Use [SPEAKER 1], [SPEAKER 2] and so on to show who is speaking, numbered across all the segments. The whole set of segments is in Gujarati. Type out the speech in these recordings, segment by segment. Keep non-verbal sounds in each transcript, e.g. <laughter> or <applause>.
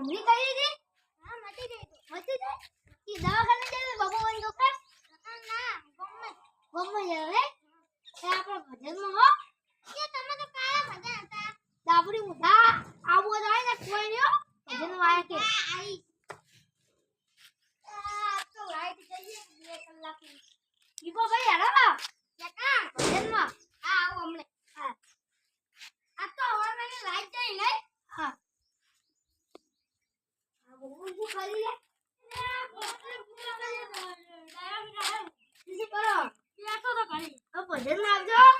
[SPEAKER 1] મમ્મી કરી દીધી હા, મટી ગઈ મટી ગઈ? કે દવાખાને જઈએ બબો વન ડોક્ટર ના ગમે ગમે જઈએ આપણે ભજનમાં ભજન આવજો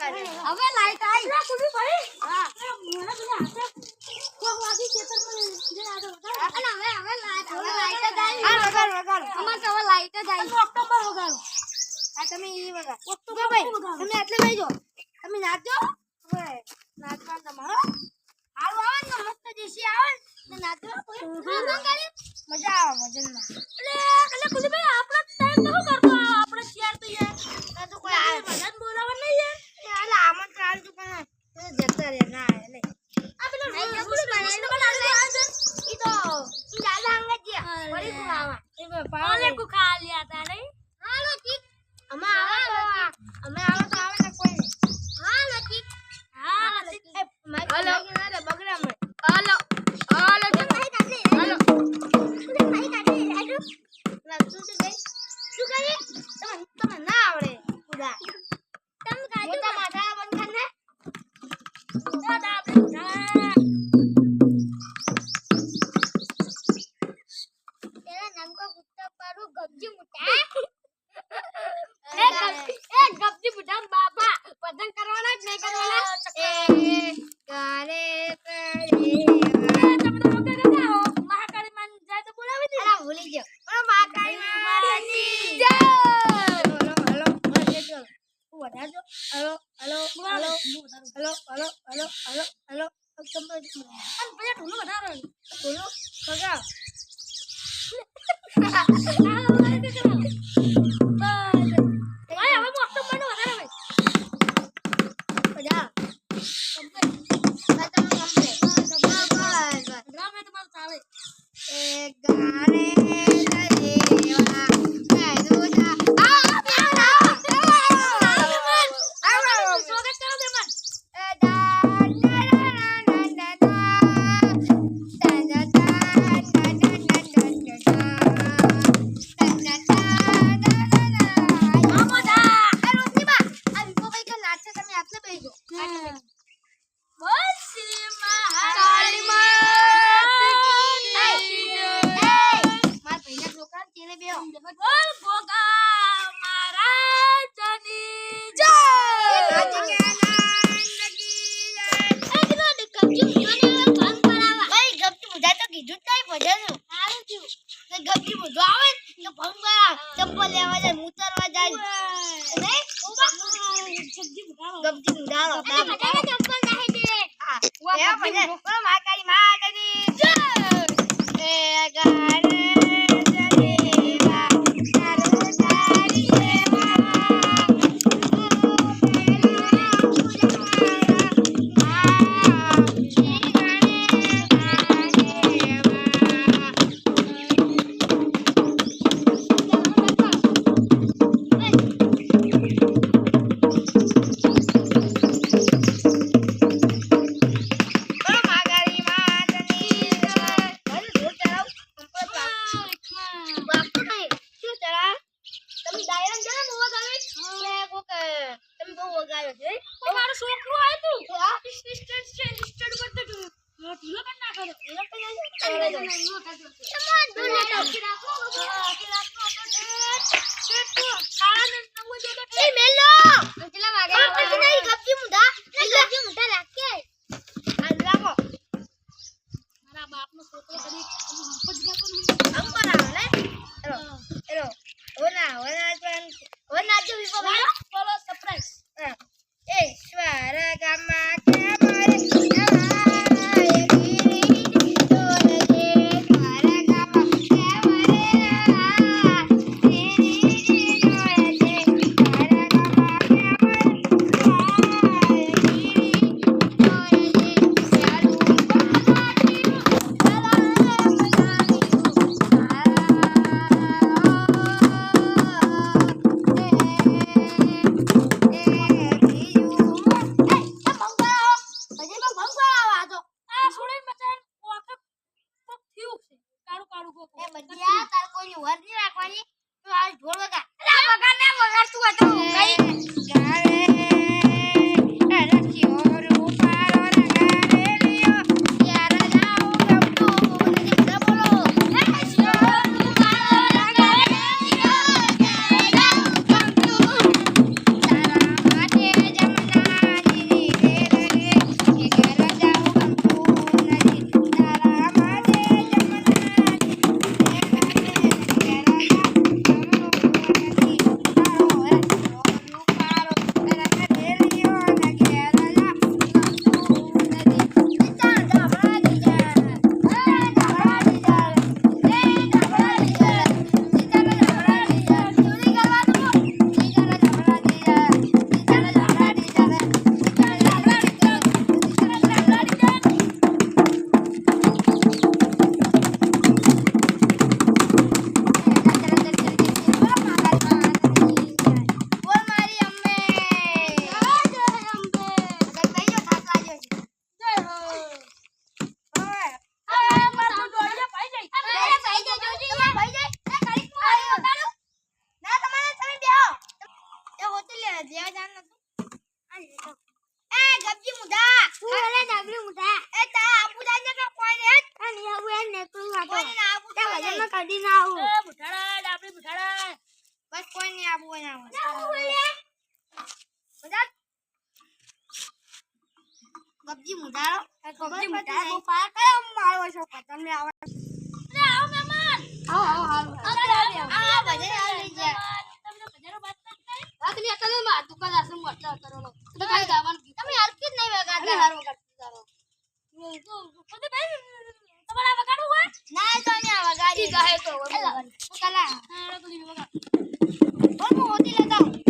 [SPEAKER 1] હવે લાઈટ આવી કુલવી ભાઈ. હા. મને તો હાથે કોક ખેતર ખેતરમાં જે આડો અને હવે હવે લાઈટ હવે લાઈટ જ આવી હા વગર વગર અમાર તો હવે લાઈટ જ આવી ઓક્ટોબર વગર આ તમે ઈ વગર ઓક્ટોબર ભાઈ તમે એટલે ભાઈ જો તમે નાચજો. હવે નાચવાનું તમારો. હાલ આવે ને મસ્ત દેશી આવે. ને નાચો કોઈ મજા આવે ભજનમાં. એટલે એટલે કુલવી ભાઈ આપણે ટાઈમ તો શું કરતો. આપણે શેર તો યાર તો કોઈ આવે ભજન બોલાવવા નહીં યાર. આમાં ચાલતું પણ જતા રે ના એટલે ગબજી મુઢારો ગબજી મુઢારો બહુ પાર કયો મારો છો? તમને આવે. અરે આવો મહેમાન! આવો આવો આવો. આ બધે આ લઈ જાય હા તમે અત્યારે માર દુકાન આસમ મોટા કરોલો તમે ખાલી ગાવાનું તમે હલકી જ નહીં વગાડતા. હારો વગાડતા તારો તમારા વગાડવું હોય? ના તો અહીંયા વગાડી ગાય તો. કલા બોલ હું હોતી લેતા તમે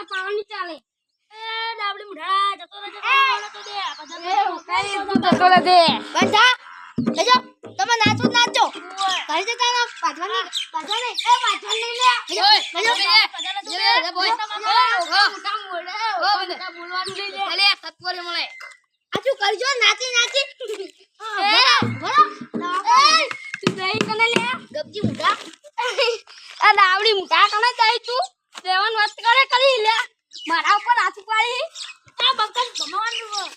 [SPEAKER 1] જતો રહે, જતો દે.
[SPEAKER 2] એ
[SPEAKER 1] બધા
[SPEAKER 2] ઉકાઈ તું જતો રહે દે.
[SPEAKER 3] બધા લેજો. તમે નાચો નાચો ઘરે જતા ના પાછવાની પાછવાની
[SPEAKER 2] એ પાછળ નહીં લે.
[SPEAKER 3] લેજો લેજો.
[SPEAKER 1] દે.
[SPEAKER 2] લે બોય બોલવાનું લઈ લે.
[SPEAKER 1] ચાલે, સત્વરે મળે.
[SPEAKER 3] આ શું કરજો? નાચી નાચી. <laughs>
[SPEAKER 2] એ
[SPEAKER 3] બોલો
[SPEAKER 2] એ. તું દહીં કને લે?
[SPEAKER 3] ગપજી મુઢા. <laughs>
[SPEAKER 2] આ ડાબડી મુઢા કને જાય તું? દેવન વાત કરે કરી લે મારા ઉપર હાથ પાડી
[SPEAKER 1] આ બંકન ભમવાનું.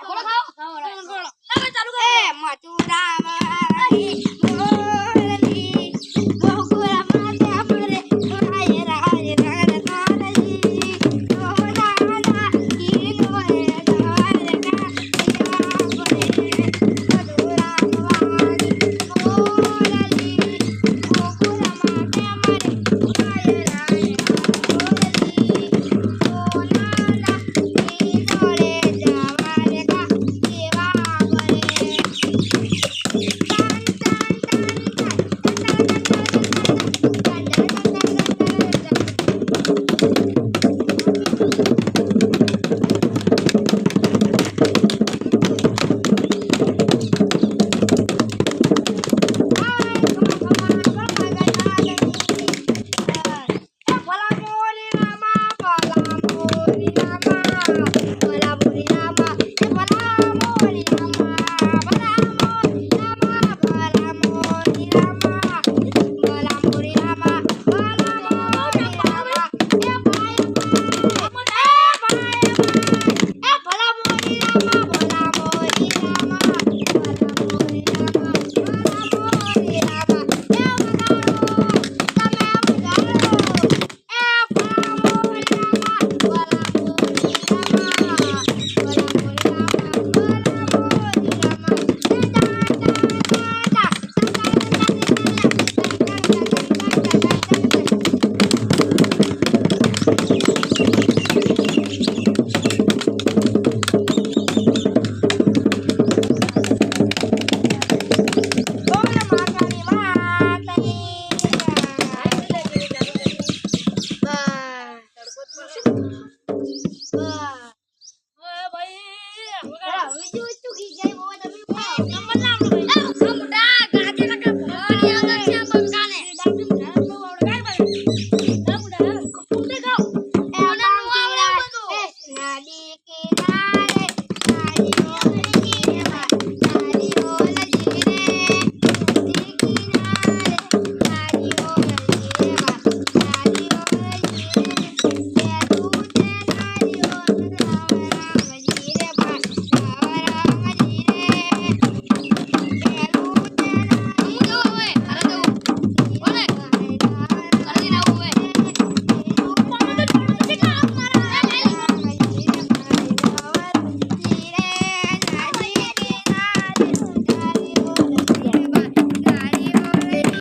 [SPEAKER 3] 好了，